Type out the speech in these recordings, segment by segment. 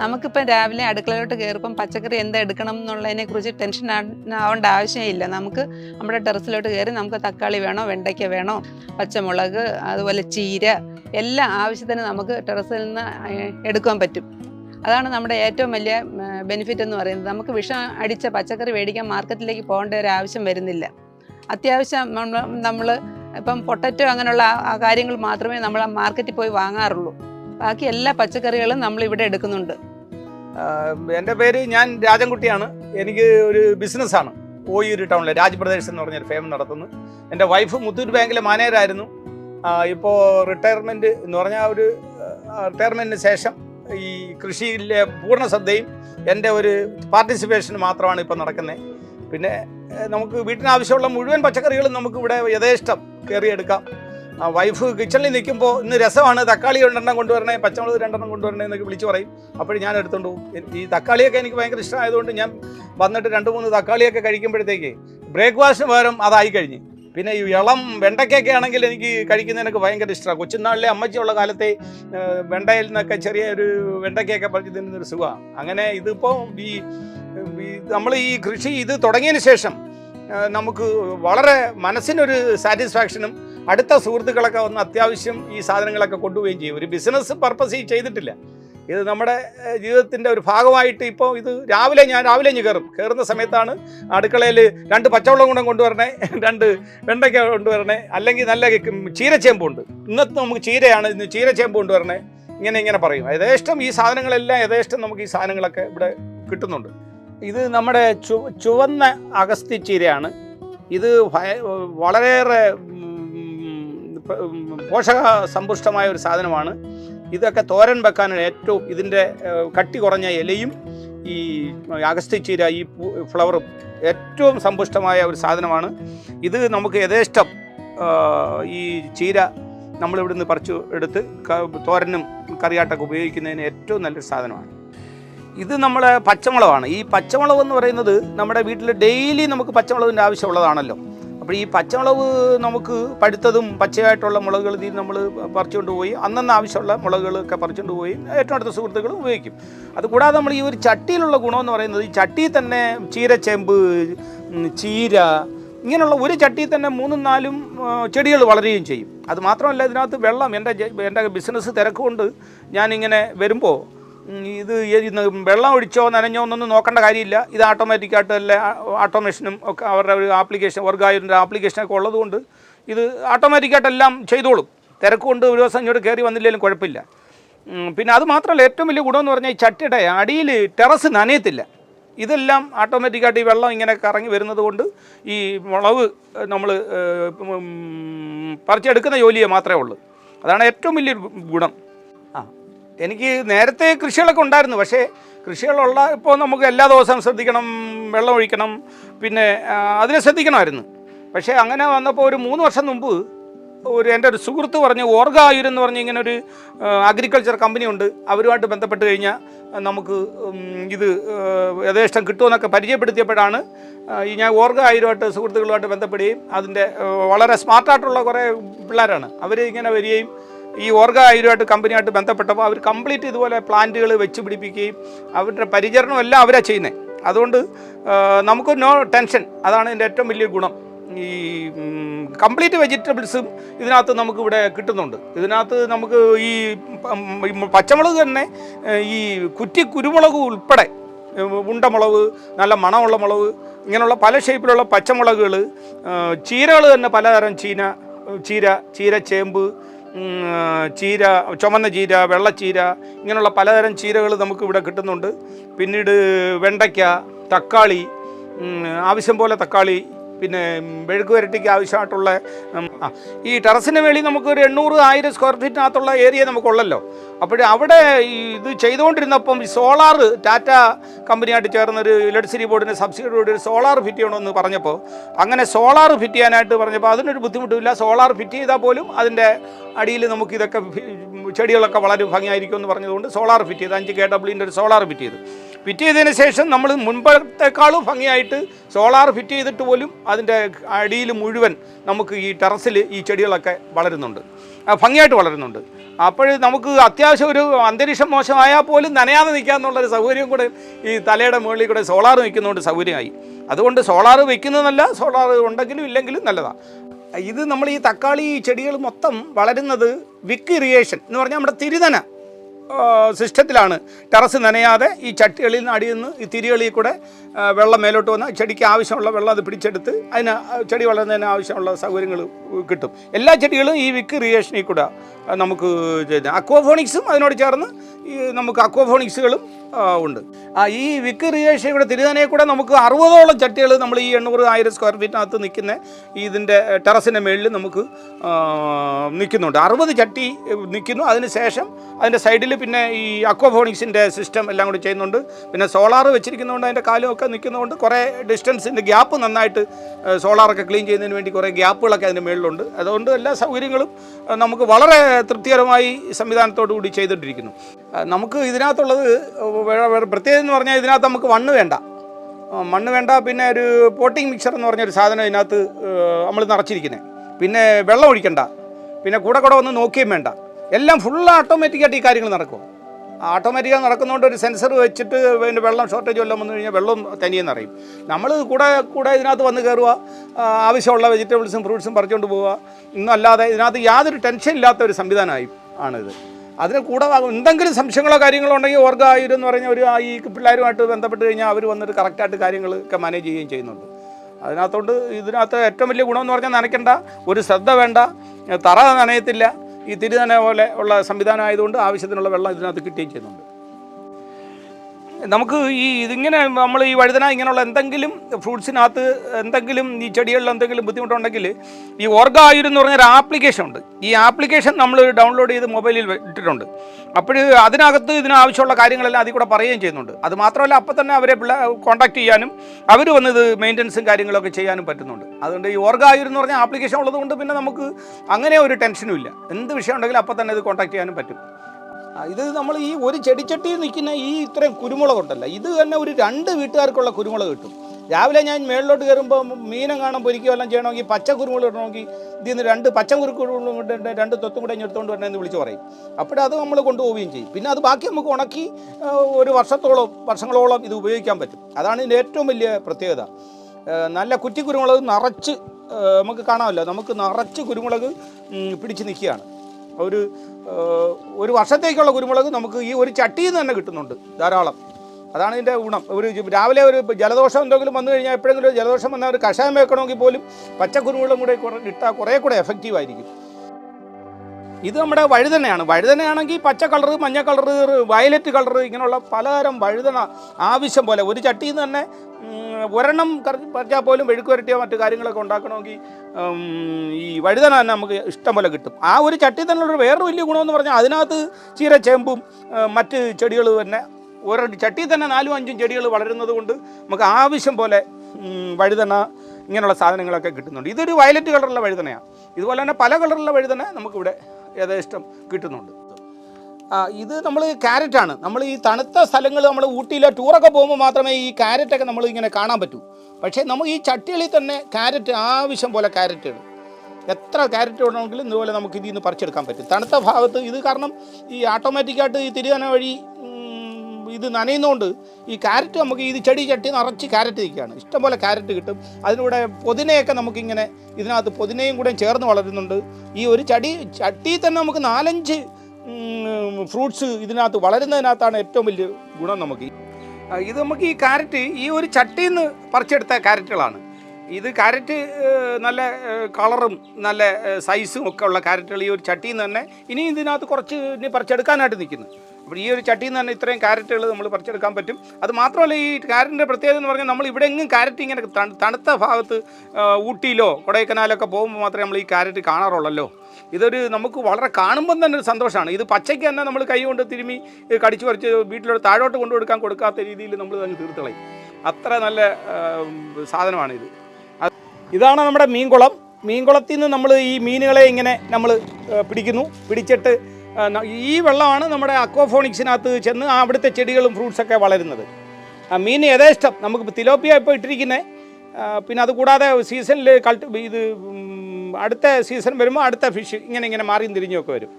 നമുക്കിപ്പം രാവിലെ അടുക്കളയിലോട്ട് കയറിപ്പം പച്ചക്കറി എന്ത് എടുക്കണം എന്നുള്ളതിനെ കുറിച്ച് ടെൻഷൻ ആവേണ്ട ആവശ്യമില്ല. നമുക്ക് നമ്മുടെ ടെറസിലോട്ട് കയറി നമുക്ക് തക്കാളി വേണോ വെണ്ടയ്ക്ക വേണോ പച്ചമുളക് അതുപോലെ ചീര എല്ലാ ആവശ്യത്തിന് നമുക്ക് ടെറസിൽ നിന്ന് എടുക്കാൻ പറ്റും. അതാണ് നമ്മുടെ ഏറ്റവും വലിയ ബെനിഫിറ്റ് എന്ന് പറയുന്നത്. നമുക്ക് വിഷം അടിച്ച പച്ചക്കറി മേടിക്കാൻ മാർക്കറ്റിലേക്ക് പോകേണ്ട ഒരു ആവശ്യം വരുന്നില്ല. അത്യാവശ്യം നമ്മൾ ഇപ്പം പൊട്ടറ്റോ അങ്ങനെയുള്ള കാര്യങ്ങൾ മാത്രമേ നമ്മൾ മാർക്കറ്റിൽ പോയി വാങ്ങാറുള്ളൂ. ബാക്കി എല്ലാ പച്ചക്കറികളും നമ്മൾ ഇവിടെ എടുക്കുന്നുണ്ട്. എന്റെ പേര് ഞാൻ രാജൻകുട്ടിയാണ്. എനിക്ക് ഒരു ബിസിനസ്സാണ് ഓയൂര് ടൗണിലെ രാജ്പ്രദേശ് എന്ന് പറഞ്ഞൊരു ഫേം നടത്തുന്നു. എന്റെ വൈഫ് മുത്തൂർ ബാങ്കിലെ മാനേജറായിരുന്നു ഇപ്പോൾ റിട്ടയർമെന്റ് എന്ന് പറഞ്ഞാൽ ഒരു റിട്ടയർമെന്റിന് ശേഷം ഈ കൃഷിയിലെ പൂർണ ശ്രദ്ധയും എന്റെ ഒരു പാർട്ടിസിപ്പേഷൻ മാത്രമാണ് ഇപ്പോൾ നടക്കുന്നത് പിന്നെ നമുക്ക് വീട്ടിനാവശ്യമുള്ള മുഴുവൻ പച്ചക്കറികളും നമുക്ക് ഇവിടെ യഥേഷ്ടം കയറിയെടുക്കാം. വൈഫ് കിച്ചണിൽ നിൽക്കുമ്പോൾ ഇന്ന് രസമാണ്. തക്കാളി രണ്ടെണ്ണം കൊണ്ടുവരണേ പച്ചമുളക് രണ്ടെണ്ണം കൊണ്ടുവരണേ എന്നൊക്കെ വിളിച്ചു പറയും. അപ്പോഴും ഞാൻ എടുത്തുകൊണ്ട് പോകും. ഈ തക്കാളിയൊക്കെ എനിക്ക് ഭയങ്കര ഇഷ്ടമായതുകൊണ്ട് ഞാൻ വന്നിട്ട് രണ്ട് മൂന്ന് തക്കാളിയൊക്കെ കഴിക്കുമ്പോഴത്തേക്ക് ബ്രേക്ക്ഫാസ്റ്റിന് പകരം അതായി കഴിഞ്ഞ്. പിന്നെ ഈ ഇളം വെണ്ടയ്ക്കൊക്കെ ആണെങ്കിൽ എനിക്ക് കഴിക്കുന്നതിനൊക്കെ ഭയങ്കര ഇഷ്ടമാണ് കൊച്ചുനാളിലെ അമ്മച്ചിയുള്ള കാലത്തെ വെണ്ടയിൽ നിന്നൊക്കെ ചെറിയ ഒരു വെണ്ടയ്ക്കൊക്കെ പറിച്ച് തിന്നുന്നൊരു സുഖമാണ്. അങ്ങനെ ഇതിപ്പോൾ ഈ നമ്മൾ ഈ കൃഷി ഇത് തുടങ്ങിയതിന് ശേഷം നമുക്ക് വളരെ മനസ്സിനൊരു സാറ്റിസ്ഫാക്ഷനും അടുത്ത സുഹൃത്തുക്കളൊക്കെ വന്ന് അത്യാവശ്യം ഈ സാധനങ്ങളൊക്കെ കൊണ്ടുപോവുകയും ചെയ്യും. ഒരു ബിസിനസ് പർപ്പസ് ചെയ്തിട്ടില്ല. ഇത് നമ്മുടെ ജീവിതത്തിന്റെ ഒരു ഭാഗമായിട്ട് ഇപ്പോൾ ഇത് രാവിലെ ഞാൻ രാവിലെ ഇഞ്ഞ് കയറും. കയറുന്ന സമയത്താണ് അടുക്കളയിൽ രണ്ട് പച്ചവെള്ളം കൂടെ കൊണ്ടുവരണേ രണ്ട് വെണ്ടയ്ക്ക കൊണ്ടുവരണേ അല്ലെങ്കിൽ നല്ല ചീരച്ചേമ്പുണ്ട്. ഇന്നത്തെ നമുക്ക് ചീരയാണ് ഇന്ന് ചീരച്ചേമ്പ് കൊണ്ടുവരണേ ഇങ്ങനെ ഇങ്ങനെ പറയും. യഥേഷ്ടം ഈ സാധനങ്ങളെല്ലാം യഥേഷ്ടം നമുക്ക് ഈ സാധനങ്ങളൊക്കെ ഇവിടെ കിട്ടുന്നുണ്ട്. ഇത് നമ്മുടെ ചുവന്ന അഗസ്തി ചീരയാണ്. ഇത് വളരെയേറെ പോഷക സമ്പുഷ്ടമായ ഒരു സാധനമാണ്. ഇതൊക്കെ തോരൻ വെക്കാൻ ഏറ്റവും ഇതിന്റെ കട്ടി കുറഞ്ഞ ഇലയും ഈ അഗസ്തി ചീര ഈ ഫ്ലവറും ഏറ്റവും സമ്പുഷ്ടമായ ഒരു സാധനമാണ്. ഇത് നമുക്ക് യഥേഷ്ടം ഈ ചീര നമ്മളിവിടുന്ന് പറിച്ചു എടുത്ത് തോരനും കറിയാട്ടൊക്കെ ഉപയോഗിക്കുന്നതിന് ഏറ്റവും നല്ലൊരു സാധനമാണ്. ഇത് നമ്മളെ പച്ചമുളകാണ്. ഈ പച്ചമുളക് എന്ന് പറയുന്നത് നമ്മുടെ വീട്ടിൽ ഡെയിലി നമുക്ക് പച്ചമുളകിന്റെ ആവശ്യമുള്ളതാണല്ലോ. അപ്പോൾ ഈ പച്ചമുളക് നമുക്ക് പഴുത്തതും പച്ചയായിട്ടുള്ള മുളകുകൾ ഇതിൽ നമ്മൾ പറിച്ചുകൊണ്ട് പോയി അന്നന്ന് ആവശ്യമുള്ള മുളകുകളൊക്കെ പറിച്ചുകൊണ്ട് പോയി ഏറ്റവും അടുത്ത സുഹൃത്തുക്കൾ ഉപയോഗിക്കും. അതുകൂടാതെ നമ്മൾ ഈ ഒരു ചട്ടിയിലുള്ള ഗുണമെന്ന് പറയുന്നത് ഈ ചട്ടിയിൽ തന്നെ ചീരച്ചേമ്പ് ചീര ഇങ്ങനെയുള്ള ഒരു ചട്ടിയിൽ തന്നെ മൂന്നും നാലും ചെടികൾ വളരുകയും ചെയ്യും. അത് മാത്രമല്ല ഇതിനകത്ത് വെള്ളം എന്റെ എന്റെ ബിസിനസ് തിരക്കുകൊണ്ട് ഞാനിങ്ങനെ വരുമ്പോൾ ഇത് വെള്ളം ഒഴിച്ചോ നനഞ്ഞോ എന്നൊന്നും നോക്കേണ്ട കാര്യമില്ല. ഇത് ഓട്ടോമാറ്റിക്കായിട്ട് എല്ലാ ഓട്ടോമേഷനും ഒക്കെ അവരുടെ ഒരു ആപ്ലിക്കേഷൻ വർഗായൂരിന്റെ ആപ്ലിക്കേഷനൊക്കെ ഉള്ളതുകൊണ്ട് ഇത് ആട്ടോമാറ്റിക്കായിട്ടെല്ലാം ചെയ്തോളും. തിരക്ക് കൊണ്ട് ഒരു ദിവസം ഇങ്ങോട്ട് കയറി വന്നില്ലെങ്കിലും കുഴപ്പമില്ല. പിന്നെ അത് മാത്രമല്ല ഏറ്റവും വലിയ ഗുണമെന്ന് പറഞ്ഞാൽ ഈ ചട്ടിയുടെ അടിയിൽ ടെറസ് നനയത്തില്ല. ഇതെല്ലാം ഓട്ടോമാറ്റിക്കായിട്ട് ഈ വെള്ളം ഇങ്ങനെ കറങ്ങി വരുന്നത് കൊണ്ട് ഈ മുളവ് നമ്മൾ പറിച്ചെടുക്കുന്ന ജോലിയെ മാത്രമേ ഉള്ളൂ. അതാണ് ഏറ്റവും വലിയൊരു ഗുണം. എനിക്ക് നേരത്തെ കൃഷികളൊക്കെ ഉണ്ടായിരുന്നു പക്ഷേ കൃഷികളുള്ള ഇപ്പോൾ നമുക്ക് എല്ലാ ദിവസവും ശ്രദ്ധിക്കണം വെള്ളം ഒഴിക്കണം പിന്നെ അതിനെ ശ്രദ്ധിക്കണമായിരുന്നു. പക്ഷേ അങ്ങനെ വന്നപ്പോൾ ഒരു മൂന്ന് വർഷം മുമ്പ് ഒരു എന്റെ ഒരു സുഹൃത്ത് പറഞ്ഞ് ഓർഗ ആയുർ എന്ന് പറഞ്ഞ് ഇങ്ങനെ ഒരു അഗ്രികൾച്ചർ കമ്പനി ഉണ്ട് അവരുമായിട്ട് ബന്ധപ്പെട്ട് കഴിഞ്ഞാൽ നമുക്ക് ഇത് യഥേഷ്ടം കിട്ടുമെന്നൊക്കെ പരിചയപ്പെടുത്തിയപ്പോഴാണ് ഈ ഞാൻ ഓർഗ ആയുരുമായിട്ട് സുഹൃത്തുക്കളുമായിട്ട് ബന്ധപ്പെടുകയും അതിന്റെ വളരെ സ്മാർട്ടായിട്ടുള്ള കുറേ പിള്ളേരാണ്. അവർ ഇങ്ങനെ വരികയും ഈ ഓർഗ ആയുരുമായിട്ട് കമ്പനിയായിട്ട് ബന്ധപ്പെട്ടപ്പോൾ അവർ കംപ്ലീറ്റ് ഇതുപോലെ പ്ലാന്റുകൾ വെച്ച് പിടിപ്പിക്കുകയും അവരുടെ പരിചരണം എല്ലാം അവരാ ചെയ്യുന്നത് അതുകൊണ്ട് നമുക്ക് നോ ടെൻഷൻ. അതാണ് എന്റെ ഏറ്റവും വലിയ ഗുണം. ഈ കംപ്ലീറ്റ് വെജിറ്റബിൾസും ഇതിനകത്ത് നമുക്ക് ഇവിടെ കിട്ടുന്നുണ്ട്. ഇതിനകത്ത് നമുക്ക് ഈ പച്ചമുളക് തന്നെ ഈ കുറ്റി കുരുമുളക് ഉൾപ്പെടെ ഉണ്ടമുളക് നല്ല മണമുള്ള മുളക് ഇങ്ങനെയുള്ള പല ഷേപ്പിലുള്ള പച്ചമുളകുകൾ ചീരകൾ തന്നെ പലതരം ചീന ചീര ചീരച്ചേമ്പ് ഉം, ചീര ചുമന്ന ചീര വെള്ളച്ചീര ഇങ്ങനെയുള്ള പലതരം ചീരകൾ നമുക്ക് ഇവിടെ കിട്ടുന്നുണ്ട്. പിന്നീട് വെണ്ടയ്ക്ക തക്കാളി ആവശ്യം പോലെ തക്കാളി പിന്നെ മെഴുക്ക് വരട്ടിക്ക് ആവശ്യമായിട്ടുള്ള ഈ ടെറസിന് വേണ്ടി നമുക്ക് ഒരു എണ്ണൂറ് ആയിരം സ്ക്വയർ ഫീറ്റിനകത്തുള്ള ഏരിയ നമുക്കുള്ളല്ലോ. അപ്പോൾ അവിടെ ഇത് ചെയ്തുകൊണ്ടിരുന്നപ്പം ഈ സോളാർ ടാറ്റ കമ്പനിയായിട്ട് ചേർന്നൊരു ഇലക്ട്രിസിറ്റി ബോർഡിന് സബ്സിഡി ബോർഡ് ഒരു സോളാർ ഫിറ്റ് ചെയ്യണമെന്ന് പറഞ്ഞപ്പോൾ അങ്ങനെ സോളാർ ഫിറ്റ് ചെയ്യാനായിട്ട് പറഞ്ഞപ്പോൾ അതിനൊരു ബുദ്ധിമുട്ടില്ല സോളാർ ഫിറ്റ് ചെയ്താൽ പോലും അതിന്റെ അടിയിൽ നമുക്ക് ഇതൊക്കെ ചെടികളൊക്കെ വളരെ ഭംഗിയായിരിക്കും എന്ന് പറഞ്ഞതുകൊണ്ട് സോളാർ ഫിറ്റ് ചെയ്ത്. അഞ്ച് കെ ഡബ്ല്യൂന്റെ ഒരു സോളാർ ഫിറ്റ് ചെയ്തു. ഫിറ്റ് ചെയ്തതിന് ശേഷം നമ്മൾ മുൻപത്തെക്കാളും ഭംഗിയായിട്ട് സോളാർ ഫിറ്റ് ചെയ്തിട്ട് പോലും അതിന്റെ അടിയിൽ മുഴുവൻ നമുക്ക് ഈ ടെറസിൽ ഈ ചെടികളൊക്കെ വളരുന്നുണ്ട്. ഭംഗിയായിട്ട് വളരുന്നുണ്ട്. അപ്പോൾ നമുക്ക് അത്യാവശ്യം ഒരു അന്തരീക്ഷം മോശമായാൽ പോലും നനയാതെ നിൽക്കുക എന്നുള്ളൊരു സൗകര്യം കൂടെ ഈ തലയുടെ മുകളിൽ കൂടെ സോളാർ വയ്ക്കുന്നതുകൊണ്ട് സൗകര്യമായി. അതുകൊണ്ട് സോളാർ വയ്ക്കുന്നതല്ല സോളാർ ഉണ്ടെങ്കിലും ഇല്ലെങ്കിലും നല്ലതാണ്. ഇത് നമ്മൾ ഈ തക്കാളി ചെടികൾ മൊത്തം വളരുന്നത് വിക്ക് ഇറിയേഷൻ എന്ന് പറഞ്ഞാൽ നമ്മുടെ തിരിതന സിസ്റ്റത്തിലാണ് ടെറസ് നനയാതെ ഈ ചട്ടികളിൽ നിന്ന് അടിയിൽ നിന്ന് ഈ തിരികളിൽ കൂടെ വെള്ളം മേലോട്ട് വന്ന് ചെടിക്ക് ആവശ്യമുള്ള വെള്ളം അത് പിടിച്ചെടുത്ത് അതിന് ചെടി വളരുന്നതിന് ആവശ്യമുള്ള സൗകര്യങ്ങൾ കിട്ടും. എല്ലാ ചെടികളും ഈ വിക്ക് ഇറിഗേഷനിൽ കൂടെ നമുക്ക് അക്വാഫോണിക്സും അതിനോട് ചേർന്ന് ഈ നമുക്ക് അക്വഫോണിക്സുകളും ഉണ്ട്. ആ ഈ വിക്ക് കൂടെ തിരുതനയിൽ കൂടെ നമുക്ക് അറുപതോളം ചട്ടികൾ നമ്മൾ ഈ എണ്ണൂറ് ആയിരം സ്ക്വയർ ഫീറ്റിനകത്ത് നിൽക്കുന്ന ഇതിന്റെ ടെറസിന്റെ മുകളിൽ നമുക്ക് നിൽക്കുന്നുണ്ട്. അറുപത് ചട്ടി നിൽക്കുന്നു. അതിന് ശേഷം അതിന്റെ സൈഡിൽ പിന്നെ ഈ അക്വഫോണിക്സിന്റെ സിസ്റ്റം എല്ലാം കൂടി ചെയ്യുന്നുണ്ട്. പിന്നെ സോളാർ വെച്ചിരിക്കുന്നതുകൊണ്ട് അതിന്റെ കാലുമൊക്കെ നിൽക്കുന്നതുകൊണ്ട് കുറേ ഡിസ്റ്റൻസിന്റെ ഗ്യാപ്പ് നന്നായിട്ട് സോളാറൊക്കെ ക്ലീൻ ചെയ്യുന്നതിന് വേണ്ടി കുറേ ഗ്യാപ്പുകളൊക്കെ അതിന്റെ മേളിലുണ്ട്. അതുകൊണ്ട് എല്ലാ സൗകര്യങ്ങളും നമുക്ക് വളരെ തൃപ്തികരമായി സംവിധാനത്തോടു കൂടി ചെയ്തിട്ടിരിക്കുന്നു ആ, നമുക്ക് ഇതിനകത്തുള്ളത് പ്രത്യേകത എന്ന് പറഞ്ഞാൽ ഇതിനകത്ത് നമുക്ക് മണ്ണ് വേണ്ട. മണ്ണ് വേണ്ട പിന്നെ ഒരു പോട്ടിംഗ് മിക്സർ എന്ന് പറഞ്ഞൊരു സാധനം ഇതിനകത്ത് നമ്മൾ നിറച്ചിരിക്കുന്നത് പിന്നെ വെള്ളം ഒഴിക്കണ്ട. പിന്നെ കൂടെ കൂടെ വന്ന് നോക്കുകയും വേണ്ട. എല്ലാം ഫുൾ ഓട്ടോമാറ്റിക്കായിട്ട് ഈ കാര്യങ്ങൾ നടക്കും. ഓട്ടോമാറ്റിക്കായി നടക്കുന്നതുകൊണ്ട് ഒരു സെൻസർ വെച്ചിട്ട് പിന്നെ വെള്ളം ഷോർട്ടേജ് വല്ലതും വന്നു കഴിഞ്ഞാൽ വെള്ളം തനിയെന്ന് അറിയും നമ്മൾ കൂടെ കൂടെ ഇതിനകത്ത് വന്ന് കയറുക ആവശ്യമുള്ള വെജിറ്റബിൾസും ഫ്രൂട്ട്സും പറിച്ചുകൊണ്ട് പോവുക ഇന്നല്ലാതെ ഇതിനകത്ത് യാതൊരു ടെൻഷൻ ഇല്ലാത്ത ഒരു സംവിധാനമായി ആണിത്. അതിന് കൂടെ എന്തെങ്കിലും സംശയങ്ങളോ കാര്യങ്ങളോ ഉണ്ടെങ്കിൽ ഓർഗ ആയിരം എന്ന് പറഞ്ഞ ഒരു ഈ പിള്ളേരുമായിട്ട് ബന്ധപ്പെട്ട് കഴിഞ്ഞാൽ അവർ വന്നിട്ട് കറക്റ്റായിട്ട് കാര്യങ്ങളൊക്കെ മാനേജ് ചെയ്യുകയും ചെയ്യുന്നുണ്ട്. അതിനകത്തോണ്ട് ഇതിനകത്ത് ഏറ്റവും വലിയ ഗുണമെന്ന് പറഞ്ഞാൽ നനയ്ക്കണ്ട ഒരു ശ്രദ്ധ വേണ്ട തറ നനയത്തില്ല ഈ തിരുനന പോലെ ഉള്ള സംവിധാനം ആയതുകൊണ്ട് ആവശ്യത്തിനുള്ള വെള്ളം ഇതിനകത്ത് കിട്ടുകയും ചെയ്യുന്നുണ്ട്. നമുക്ക് ഈ ഇതിങ്ങനെ നമ്മൾ ഈ വഴുതന ഇങ്ങനെയുള്ള എന്തെങ്കിലും ഫ്രൂട്ട്സിനകത്ത് എന്തെങ്കിലും ഈ ചെടികളിൽ എന്തെങ്കിലും ബുദ്ധിമുട്ടുണ്ടെങ്കിൽ ഈ ഓർഗ ആയുർ എന്ന് പറഞ്ഞൊരു ആപ്ലിക്കേഷൻ ഉണ്ട്. ഈ ആപ്ലിക്കേഷൻ നമ്മൾ ഡൗൺലോഡ് ചെയ്ത് മൊബൈലിൽ ഇട്ടിട്ടുണ്ട്. അപ്പോൾ അതിനകത്ത് ഇതിനാവശ്യമുള്ള കാര്യങ്ങളെല്ലാം അതിൽ കൂടെ പറയുകയും ചെയ്യുന്നുണ്ട്. അത് മാത്രമല്ല അപ്പോൾ തന്നെ അവരെ പിള്ളേ കോൺടാക്ട് ചെയ്യാനും അവർ വന്ന് ഇത് മെയിന്റനൻസും കാര്യങ്ങളൊക്കെ ചെയ്യാനും പറ്റുന്നുണ്ട്. അതുകൊണ്ട് ഈ ഓർഗ ആയുർ എന്ന് പറഞ്ഞ ആപ്ലിക്കേഷൻ ഉള്ളതുകൊണ്ട് പിന്നെ നമുക്ക് അങ്ങനെ ഒരു ടെൻഷനും ഇല്ല. എന്ത് വിഷയം ഉണ്ടെങ്കിലും അപ്പം തന്നെ ഇത് കോൺടാക്ട് ചെയ്യാനും പറ്റും. ഇത് നമ്മൾ ഈ ഒരു ചെടിച്ചട്ടി നിൽക്കുന്ന ഈ ഇത്രയും കുരുമുളക് ഉണ്ടല്ല ഇത് തന്നെ ഒരു രണ്ട് വീട്ടുകാർക്കുള്ള കുരുമുളക് കിട്ടും. രാവിലെ ഞാൻ മേളിലോട്ട് കയറുമ്പോൾ മീനം കാണാൻ പൊരിക്കുകയോ എല്ലാം ചെയ്യണമെങ്കിൽ പച്ച കുരുമുളക് ഇടണമെങ്കിൽ ഇതിൽ നിന്ന് രണ്ട് പച്ച കുരുക്കുരുമുളകും ഇട്ടിട്ട് രണ്ട് തൊത്തും കൂടെ എടുത്തുകൊണ്ട് വരണമെന്ന് വിളിച്ച് പറയും. അപ്പോഴത് നമ്മൾ കൊണ്ടുപോവുകയും ചെയ്യും. പിന്നെ അത് ബാക്കി നമുക്ക് ഉണക്കി ഒരു വർഷത്തോളം വർഷങ്ങളോളം ഇത് ഉപയോഗിക്കാൻ പറ്റും. അതാണ് ഇതിന്റെ ഏറ്റവും വലിയ പ്രത്യേകത. നല്ല കുറ്റി കുരുമുളക് നിറച്ച് നമുക്ക് കാണാമല്ലോ നമുക്ക് നിറച്ച് കുരുമുളക് പിടിച്ച് നിൽക്കുകയാണ്. ഒരു ഒരു വർഷത്തേക്കുള്ള കുരുമുളക് നമുക്ക് ഈ ഒരു ചട്ടിയിൽ നിന്ന് തന്നെ കിട്ടുന്നുണ്ട് ധാരാളം. അതാണ് ഇതിന്റെ ഗുണം. ഒരു രാവിലെ ഒരു ജലദോഷം എന്തെങ്കിലും വന്നു കഴിഞ്ഞാൽ എപ്പോഴെങ്കിലും ഒരു ജലദോഷം വന്നാൽ ഒരു കഷായം വെക്കണമെങ്കിൽ പോലും പച്ച കുരുമുളകും കൂടെ കുറേ ഇട്ടാൽ കുറേ കൂടെ എഫക്റ്റീവ് ആയിരിക്കും. ഇത് നമ്മുടെ വഴുതനയാണ്. വഴുതനയാണെങ്കിൽ പച്ച കളർ മഞ്ഞ കളർ വയലറ്റ് കളർ ഇങ്ങനെയുള്ള പലതരം വഴുതന ആവശ്യം പോലെ. ഒരു ചട്ടിയിൽ നിന്ന് തന്നെ ഒരെണ്ണം പറഞ്ഞാൽ പോലും വെഴുക്ക് വരട്ടിയോ മറ്റു കാര്യങ്ങളൊക്കെ ഉണ്ടാക്കണമെങ്കിൽ ഈ വഴുതന തന്നെ നമുക്ക് ഇഷ്ടം പോലെ കിട്ടും. ആ ഒരു ചട്ടി തന്നെയുള്ള വേറൊരു വലിയ ഗുണമെന്ന് പറഞ്ഞാൽ അതിനകത്ത് ചീര ചേമ്പും മറ്റ് ചെടികൾ തന്നെ ഓരോ ചട്ടിയിൽ തന്നെ നാലും അഞ്ചും ചെടികൾ വളരുന്നത് കൊണ്ട് നമുക്ക് ആവശ്യം പോലെ വഴുതന ഇങ്ങനെയുള്ള സാധനങ്ങളൊക്കെ കിട്ടുന്നുണ്ട്. ഇതൊരു വയലറ്റ് കളറുള്ള വഴുതനയാണ്. ഇതുപോലെ തന്നെ പല കളറുള്ള വഴുതന നമുക്കിവിടെ യഥേഷ്ടം കിട്ടുന്നുണ്ട്. ഇത് നമ്മൾ ക്യാരറ്റാണ് നമ്മൾ ഈ തണുത്ത സ്ഥലങ്ങൾ നമ്മൾ ഊട്ടിയിലെ ടൂറൊക്കെ പോകുമ്പോൾ മാത്രമേ ഈ ക്യാരറ്റൊക്കെ നമ്മൾ ഇങ്ങനെ കാണാൻ പറ്റൂ. പക്ഷേ നമുക്ക് ഈ ചട്ടികളിൽ തന്നെ ക്യാരറ്റ് ആവശ്യം പോലെ ക്യാരറ്റുകൾ എത്ര ക്യാരറ്റ് ഉണ്ടെങ്കിലും ഇതുപോലെ നമുക്ക് ഇതിൽ നിന്ന് പറിച്ചെടുക്കാൻ പറ്റും. തണുത്ത ഭാഗത്ത് ഇത് കാരണം ഈ ഓട്ടോമാറ്റിക്കായിട്ട് ഈ തിരികന വഴി ഇത് നനയുന്നതുകൊണ്ട് ഈ ക്യാരറ്റ് നമുക്ക് ഇത് ചെടി ചട്ടി നിറച്ച് ക്യാരറ്റ് നിൽക്കുകയാണ് ഇഷ്ടംപോലെ ക്യാരറ്റ് കിട്ടും. അതിലൂടെ പൊതിനയൊക്കെ നമുക്കിങ്ങനെ ഇതിനകത്ത് പൊതിനയും കൂടെ ചേർന്ന് വളരുന്നുണ്ട്. ഈ ഒരു ചടി ചട്ടിയിൽ തന്നെ നമുക്ക് നാലഞ്ച് ഫ്രൂട്ട്സ് ഇതിനകത്ത് വളരുന്നതിനകത്താണ് ഏറ്റവും വലിയ ഗുണം നമുക്ക്. ഇത് നമുക്ക് ഈ ക്യാരറ്റ് ഈ ഒരു ചട്ടിയിൽ നിന്ന് പറിച്ചെടുത്ത ക്യാരറ്റുകളാണ് ഇത് ക്യാരറ്റ് നല്ല കളറും നല്ല സൈസും ഒക്കെ ഉള്ള ക്യാരറ്റുകൾ ഈ ഒരു ചട്ടിയിൽ നിന്ന് തന്നെ ഇനി ഇതിനകത്ത് കുറച്ച് ഇനി പറിച്ചെടുക്കാനായിട്ട് നിൽക്കുന്നു. അപ്പോൾ ഈ ഒരു ചട്ടിയിൽ നിന്ന് തന്നെ ഇത്രയും ക്യാരറ്റുകൾ നമ്മൾ പറിച്ചെടുക്കാൻ പറ്റും. അത് മാത്രമല്ല ഈ ക്യാരറ്റിന്റെ പ്രത്യേകത എന്ന് പറഞ്ഞാൽ നമ്മൾ ഇവിടെ എങ്ങും ക്യാരറ്റ് ഇങ്ങനെ തണു- തണുത്ത ഭാഗത്ത് ഊട്ടിയിലോ കൊടൈക്കനാലൊക്കെ പോകുമ്പോൾ മാത്രമേ നമ്മൾ ഈ ക്യാരറ്റ് കാണാറുള്ളല്ലോ. ഇതൊരു നമുക്ക് വളരെ കാണുമ്പം തന്നെ ഒരു സന്തോഷമാണ്. ഇത് പച്ചയ്ക്ക് തന്നെ നമ്മൾ കൈ കൊണ്ട് തിരുമി കടിച്ചു പറിച്ച് വീട്ടിലോട്ട് താഴോട്ട് കൊണ്ടു കൊടുക്കാൻ കൊടുക്കാത്ത രീതിയിൽ നമ്മൾ തന്നെ തീർത്തളയും അത്ര നല്ല സാധനമാണിത്. ഇതാണ് നമ്മുടെ മീൻകുളം. മീൻകുളത്തിൽ നിന്ന് നമ്മൾ ഈ മീനുകളെ ഇങ്ങനെ നമ്മൾ പിടിക്കുന്നു. പിടിച്ചിട്ട് ഈ വെള്ളമാണ് നമ്മുടെ അക്വാഫോണിക്സിനകത്ത് ചെന്ന് അവിടുത്തെ ചെടികളും ഫ്രൂട്ട്സൊക്കെ വളരുന്നത്. മീൻ യഥേഷ്ടം. നമുക്ക് തിലോപ്പിയ ഇപ്പോൾ ഇട്ടിരിക്കുന്നത് പിന്നെ അതുകൂടാതെ സീസണിൽ കൾട്ട് ഇത് അടുത്ത സീസൺ വരുമ്പോൾ അടുത്ത ഫിഷ് ഇങ്ങനെ ഇങ്ങനെ മാറിയും തിരിഞ്ഞുമൊക്കെ വരും.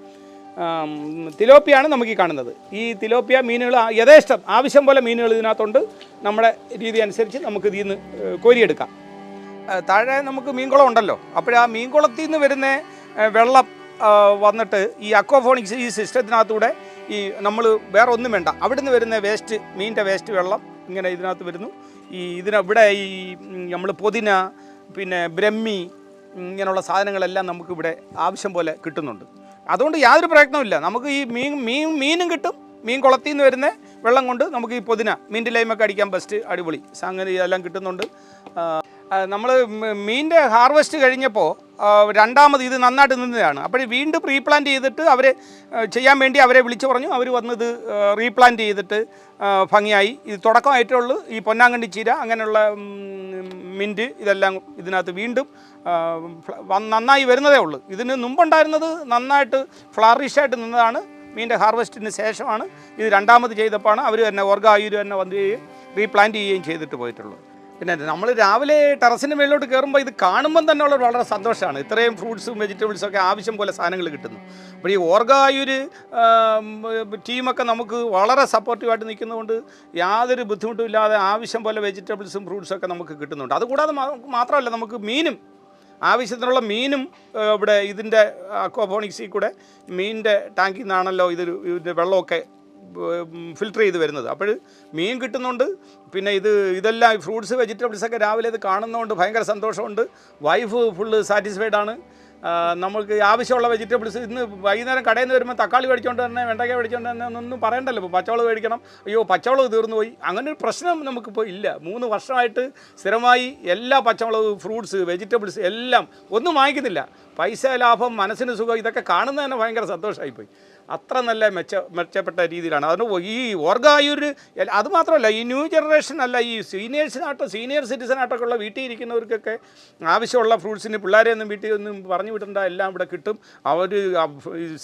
തിലോപ്പിയാണ് നമുക്ക് ഈ കാണുന്നത്. ഈ തിലോപ്പിയ മീനുകൾ യഥേഷ്ടം. ആവശ്യം പോലെ മീനുകൾ ഇതിനകത്തുണ്ട്. നമ്മുടെ രീതി അനുസരിച്ച് നമുക്ക് ഇതിൽ നിന്ന് കോരിയെടുക്കാം. താഴെ നമുക്ക് മീൻകുളം ഉണ്ടല്ലോ. അപ്പോൾ ആ മീൻകുളത്തിൽ നിന്ന് വരുന്ന വെള്ളം വന്നിട്ട് ഈ അക്വഫോണിക്സ് ഈ സിസ്റ്റത്തിനകത്തൂടെ ഈ നമ്മൾ വേറെ ഒന്നും വേണ്ട. അവിടുന്ന് വരുന്ന വേസ്റ്റ് മീനിന്റെ വേസ്റ്റ് വെള്ളം ഇങ്ങനെ ഇതിനകത്ത് വരുന്നു. ഈ ഇതിന് ഇവിടെ ഈ നമ്മൾ പൊതിന പിന്നെ ബ്രഹ്മി ഇങ്ങനെയുള്ള സാധനങ്ങളെല്ലാം നമുക്കിവിടെ ആവശ്യം പോലെ കിട്ടുന്നുണ്ട്. അതുകൊണ്ട് യാതൊരു പ്രയത്നമില്ല നമുക്ക് ഈ മീൻ മീൻ മീനും കിട്ടും. മീൻ കുളത്തിൽ നിന്ന് വരുന്ന വെള്ളം കൊണ്ട് നമുക്ക് ഈ പൊതിന മീന്റെ ലൈമൊക്കെ അടിക്കാൻ ബെസ്റ്റ് അടിപൊളി. സംഗതി ഇതെല്ലാം കിട്ടുന്നുണ്ട്. നമ്മൾ മീനിന്റെ ഹാർവെസ്റ്റ് കഴിഞ്ഞപ്പോൾ രണ്ടാമത് ഇത് നന്നായിട്ട് നിന്നതാണ്. അപ്പോൾ വീണ്ടും റീപ്ലാന്റ് ചെയ്തിട്ട് അവരെ ചെയ്യാൻ വേണ്ടി അവരെ വിളിച്ചു പറഞ്ഞു. അവർ വന്നത് റീപ്ലാന്റ് ചെയ്തിട്ട് ഭംഗിയായി. ഇത് തുടക്കമായിട്ടുള്ളൂ. ഈ പൊന്നാങ്കണ്ണി ചീര അങ്ങനെയുള്ള മിന്റ് ഇതെല്ലാം ഇതിനകത്ത് വീണ്ടും നന്നായി വരുന്നതേ ഉള്ളൂ. ഇതിന് മുമ്പുണ്ടായിരുന്നത് നന്നായിട്ട് ഫ്ലാറിഷായിട്ട് നിന്നതാണ്. മീനിന്റെ ഹാർവെസ്റ്റിന് ശേഷമാണ് ഇത് രണ്ടാമത് ചെയ്തപ്പോഴാണ് അവർ തന്നെ ഓർഗായൂർ തന്നെ വന്നുകയും റീപ്ലാന്റ് ചെയ്യുകയും ചെയ്തിട്ട് പോയിട്ടുള്ളത് പിന്നെ നമ്മൾ രാവിലെ ടെറസിന് മേളിലോട്ട് കയറുമ്പോൾ ഇത് കാണുമ്പം തന്നെ ഉള്ള വളരെ സന്തോഷമാണ് ഇത്രയും ഫ്രൂട്ട്സും വെജിറ്റബിൾസും ഒക്കെ ആവശ്യം പോലെ സാധനങ്ങൾ കിട്ടുന്നു. അപ്പോൾ ഈ ഓർഗായൂർ ടീമൊക്കെ നമുക്ക് വളരെ സപ്പോർട്ടീവായിട്ട് നിൽക്കുന്നതുകൊണ്ട് യാതൊരു ബുദ്ധിമുട്ടും ഇല്ലാതെ ആവശ്യം പോലെ വെജിറ്റബിൾസും ഫ്രൂട്ട്സും ഒക്കെ നമുക്ക് കിട്ടുന്നുണ്ട്. അതുകൂടാതെ മാത്രമല്ല നമുക്ക് മീനും ആവശ്യത്തിനുള്ള മീനും ഇവിടെ ഇതിന്റെ അക്വാഫോണിക്സിൽ കൂടെ മീനിന്റെ ടാങ്കിൽ നിന്നാണല്ലോ ഇതൊരു ഇതിന്റെ വെള്ളമൊക്കെ ഫിൽട്ടർ ചെയ്ത് വരുന്നത്. അപ്പോൾ മീൻ കിട്ടുന്നുണ്ട് പിന്നെ ഇത് ഇതെല്ലാം ഫ്രൂട്ട്സ് വെജിറ്റബിൾസ് ഒക്കെ രാവിലെ ഇത് കാണുന്നതുകൊണ്ട് ഭയങ്കര സന്തോഷമുണ്ട്. വൈഫ് ഫുള്ള് സാറ്റിസ്ഫൈഡ് ആണ്. നമുക്ക് ആവശ്യമുള്ള വെജിറ്റബിൾസ് ഇന്ന് വൈകുന്നേരം കടയിൽ നിന്ന് വരുമ്പോൾ തക്കാളി മേടിച്ചുകൊണ്ട് തന്നെ വെണ്ടയ്ക്ക മേടിച്ചുകൊണ്ട് തന്നെ ഒന്നും പറയണ്ടല്ലോ. ഇപ്പോൾ പച്ചവളം മേടിക്കണം. അയ്യോ പച്ചവളവ് തീർന്നു പോയി അങ്ങനെ ഒരു പ്രശ്നം നമുക്കിപ്പോൾ ഇല്ല. മൂന്ന് വർഷമായിട്ട് സ്ഥിരമായി എല്ലാ പച്ചമുളക് ഫ്രൂട്ട്സ് വെജിറ്റബിൾസ് എല്ലാം ഒന്നും വാങ്ങിക്കുന്നില്ല. പൈസ ലാഭം മനസ്സിന് സുഖം ഇതൊക്കെ കാണുന്നത് തന്നെ ഭയങ്കര സന്തോഷമായിപ്പോയി. അത്ര നല്ല മെച്ച മെച്ചപ്പെട്ട രീതിയിലാണ്. അതുകൊണ്ട് ഈ ഓർഗായൂർ അത് മാത്രമല്ല ഈ ന്യൂ ജനറേഷൻ അല്ല ഈ സീനിയേഴ്സിനാട്ടോ സീനിയർ സിറ്റിസനായിട്ടൊക്കെ ഉള്ള വീട്ടിൽ ഇരിക്കുന്നവർക്കൊക്കെ ആവശ്യമുള്ള ഫ്രൂട്ട്സിന് പിള്ളേരെ ഒന്നും വീട്ടിൽ ഒന്നും പറഞ്ഞു വിടണ്ട എല്ലാം ഇവിടെ കിട്ടും. അവർ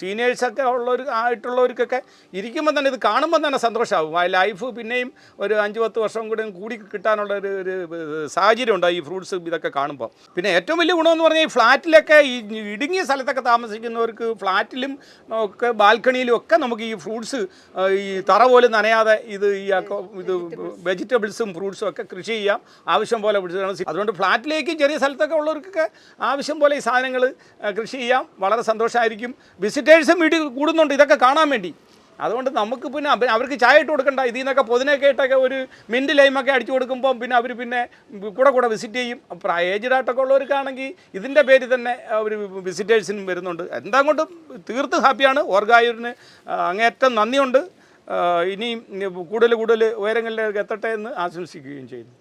സീനിയേഴ്സൊക്കെ ഉള്ളവർ ആയിട്ടുള്ളവർക്കൊക്കെ ഇരിക്കുമ്പോൾ തന്നെ ഇത് കാണുമ്പോൾ തന്നെ സന്തോഷമാകും ആ ലൈഫ് പിന്നെയും ഒരു അഞ്ച് പത്ത് വർഷം കൂടെ കൂടി കിട്ടാനുള്ള ഒരു ഒരു സാഹചര്യം ഉണ്ട് ഈ ഫ്രൂട്ട്സ് ഇതൊക്കെ കാണുമ്പോൾ പിന്നെ ഏറ്റവും വലിയ ഗുണമെന്ന് പറഞ്ഞാൽ ഈ ഫ്ലാറ്റിലൊക്കെ ഈ ഇടുങ്ങിയ സ്ഥലത്തൊക്കെ താമസിക്കുന്നവർക്ക് ഫ്ലാറ്റിലും ഒക്കെ ബാൽക്കണിയിലും ഒക്കെ നമുക്ക് ഈ ഫ്രൂട്ട്സ് ഈ തറ പോലും നനയാതെ ഇത് ഈ ഇത് വെജിറ്റബിൾസും ഫ്രൂട്ട്സും ഒക്കെ കൃഷി ചെയ്യാം. ആവശ്യം പോലെ പിടിച്ചാണ് അതുകൊണ്ട് ഫ്ലാറ്റിലേക്ക് ചെറിയ സ്ഥലത്തൊക്കെ ഉള്ളവർക്കൊക്കെ ആവശ്യം പോലെ ഈ സാധനങ്ങൾ കൃഷി ചെയ്യാം. വളരെ സന്തോഷമായിരിക്കും വിസിറ്റേഴ്സും വീട്ടിൽ കൂടുന്നുണ്ട്. ഇതൊക്കെ കാണാൻ വേണ്ടി. അതുകൊണ്ട് നമുക്ക് പിന്നെ അവർക്ക് ചായ ഇട്ട് കൊടുക്കണ്ട. ഇതിൽ നിന്നൊക്കെ പൊതിനൊക്കെ ഇട്ടൊക്കെ ഒരു മിന്റ് ലൈമൊക്കെ അടിച്ചു കൊടുക്കുമ്പോൾ പിന്നെ അവർ പിന്നെ കൂടെ കൂടെ വിസിറ്റ് ചെയ്യും. അപ്പോൾ ഏജ്ഡ് ആയിട്ടൊക്കെ ഉള്ളവർക്കാണെങ്കിൽ ഇതിന്റെ പേരിൽ തന്നെ അവർ വിസിറ്റേഴ്സിനും വരുന്നുണ്ട്. എന്താ കൊണ്ടും തീർത്ത് ഹാപ്പിയാണ്. ഓർഗായൂരിന് അങ്ങേറ്റം നന്ദിയുണ്ട്. ഇനിയും കൂടുതൽ കൂടുതൽ ഉയരങ്ങളിലേക്ക് എത്തട്ടെ എന്ന് ആശംസിക്കുകയും ചെയ്യുന്നു.